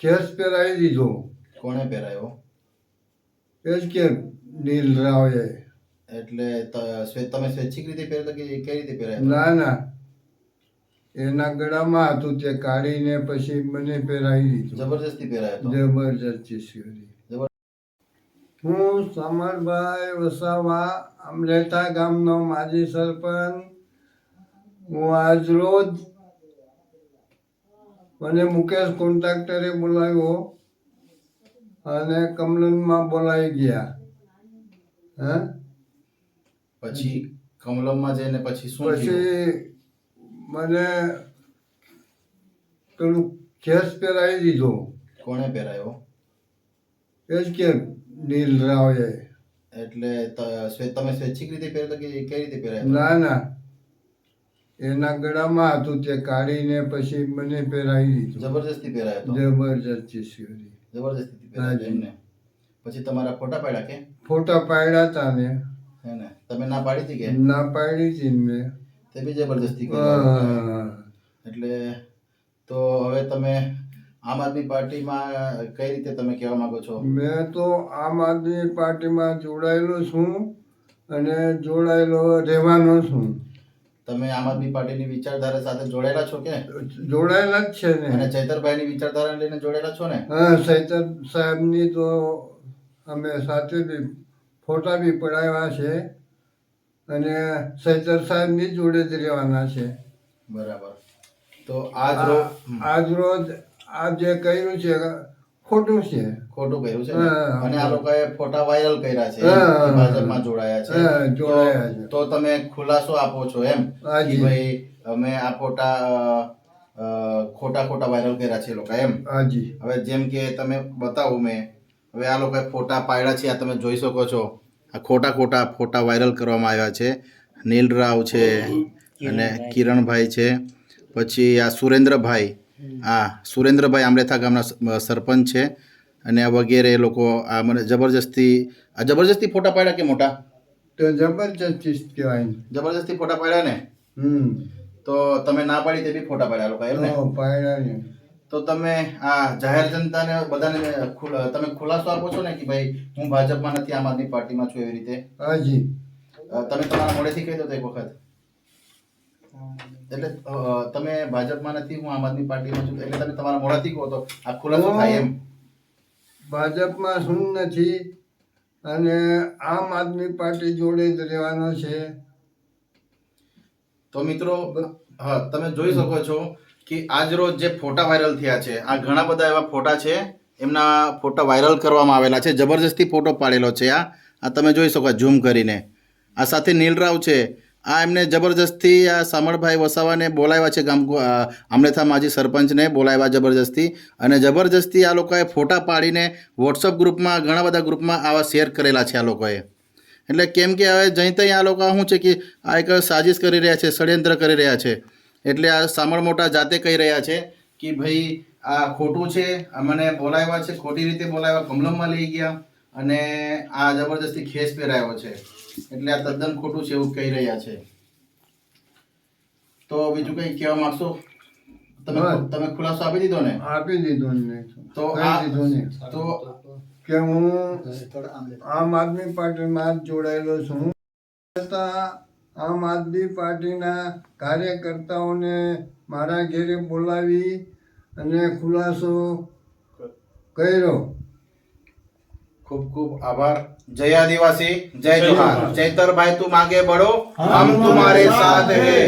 ખેસ પહેરાવી દીધો. કોણે પહેરાયો? એ જ કે નીલ રાવે. એટલે તમે સ્વૈચ્છિક રીતે પહેરતા કે કઈ રીતે પહેરાય? ના ના. એના ગળામાં હતું તે કાઢીને પછી મને પહેરાવી દીધું. જબરજસ્તી પહેરાયો જબરજસ્તી હું સમરભાઈ વસાવા અમરેતા ગામનો માજી સરપંચ. હું આજ રોજ મને મુકેશ કોન્ટ્રાક્ટરે બોલાવ્યો અને કમલમમાં બોલાવી ગયા. હે? પછી કમલમમાં જઈને પછી શું પછી મને પેલું ખેસ પહેરાવી દીધો. કોણે પહેરાયો? એ જ કે નીલ રાવે. એટલે તમે સ્વૈચ્છિક રીતે પહેરતા કે કઈ રીતે પહેરાય? ના ના. એના ગળામાં હતું તે કાઢીને પછી મને પહેરાવી દીધું. જબરજસ્તી પહેરાયો જબરજસ્તી જબરજસ્તી પહેરાયો એમને? પછી તમારા ફોટા પાડ્યા કે? ફોટા પાડ્યા હતા ને. હે ને? તમે ના પાડી હતી કે? ના પાડી હતી મેં. તે બી જબરજસ્તી એટલે તો હવે તમે આમ આદમી પાર્ટીમાં કઈ રીતે તમે કહેવા માંગો છો? મેં તો આમ આદમી પાર્ટીમાં જોડાયેલો છું અને જોડાયેલો રહેવાનો છું. તમે આમ આદમી પાર્ટીની વિચારધારા સાથે જોડાયેલા છો કે જોડાયેલા જ છે અને ને ચૈતરભાઈની વિચારધારાને લઈને જોડાયેલા છો ને? હા ચૈતર સાહેબની તો અમે સાથે બી ફોટા બી પડાવ્યા છે અને ચૈતર સાહેબની જોડે જ રહેવાના છે. બરાબર. તો આજ રોજ આજ રોજ આ જે કર્યું છે ખોટું છે. ખોટું કર્યું છે અને આ લોકોએ ફોટા વાયરલ કર્યા છે. ભાજપમાં જોડાયા છે. તો- તમે ખુલાસો આપો છો એમ? કે હાજી. ભાઈ અમે આ ફોટા ખોટા ખોટા વાયરલ કર્યા છે એ લોકો એમ? હાજી હવે જેમ કે તમે બતાવું મેં હવે આ લોકોએ ફોટા પાડ્યા છે આ તમે જોઈ શકો છો. આ ખોટા ખોટા ફોટા વાયરલ કરવામાં આવ્યા છે. નીલ રાવ છે અને કિરણભાઈ છે. પછી આ સુરેન્દ્રભાઈ. આ સુરેન્દ્રભાઈ આમરેથા ગામના સરપંચ છે. અને આ વગેરે લોકો આ મને જબરજસ્તી આ જબરજસ્તી ફોટા પાડ્યા કે મોટા? તો જબરજસ્તી કહેવાય જબરજસ્તી ફોટા પાડ્યા ને? હમ. તો તમે ના પાડી તે બી ફોટા પાડ્યા લોકો એમ ને? પાડ્યા ને. તો તમે આ જાહેર જનતાને બધાને તમે ખુલાસો આપો છો ને કે ભાઈ હું ભાજપમાં નથી આમ આદમી પાર્ટીમાં છું એવી રીતે? હાજી. તમે તમારા મોડેથી કહી દો તો એક વખત. એટલે તમે ભાજપમાં નથી હું આમ આદમી પાર્ટીમાં છું એટલે તમે તમારા મોઢાથી કહો તો આ ખુલાસો થાય એમ. ભાજપમાં શું નથી અને આમ આદમી પાર્ટી જોડે જ રહેવાનો છે. તો મિત્રો હા તમે જોઈ શકો છો કે આજ રોજ જે ફોટા વાયરલ થયા છે આ ઘણા બધા એવા ફોટા છે એમના ફોટા વાયરલ કરવામાં આવેલા છે જબરજસ્તી ફોટો પાડેલો છે આ. આ તમે જોઈ શકો ઝૂમ કરીને. આ સાથે નીલરાવ છે આ એમને જબરજસ્તી આ સામળભાઈ વસાવાને બોલાવ્યા છે ગામ આમલેથા માજી સરપંચને બોલાવ્યા જબરજસ્તી. અને જબરજસ્તી આ લોકોએ ફોટા પાડીને વોટ્સઅપ ગ્રુપમાં, ઘણા બધા ગ્રુપમાં આવા શેર કરેલા છે આ લોકોએ. એટલે કેમ કે હવે જઈ તઈ આ લોકો શું છે કે આ એક સાજિશ કરી રહ્યા છે, ષડયંત્ર કરી રહ્યા છે. એટલે આ સામળ મોટા જાતે કહી રહ્યા છે કે ભાઈ આ ખોટું છે મને બોલાવ્યા છે, ખોટી રીતે બોલાવ્યા, કમલમમાં લઈ ગયા અને આ જબરજસ્તી ખેસ પહેરાયો છે. એટલે આ તદ્દન ખોટું છે એવું કહી રહ્યા છે. તો બીજું કંઈ કહેવા માંગશો? તમે તમે ખુલાસો આપી દીધો ને? આપી દીધો ને તો આ- દીધો ને. તો કે હું આમ આદમી પાર્ટીમાં જોડાયેલો છું. છતાં આમ આદમી પાર્ટીના કાર્યકર્તાઓને મારા ઘેરે બોલાવી અને ખુલાસો કર્યો. ખૂબ ખૂબ આભાર. જય આદિવાસી જય જોહાર ચૈતરભાઈ તું માગે બળો. હમ તુમારે સાથ. હે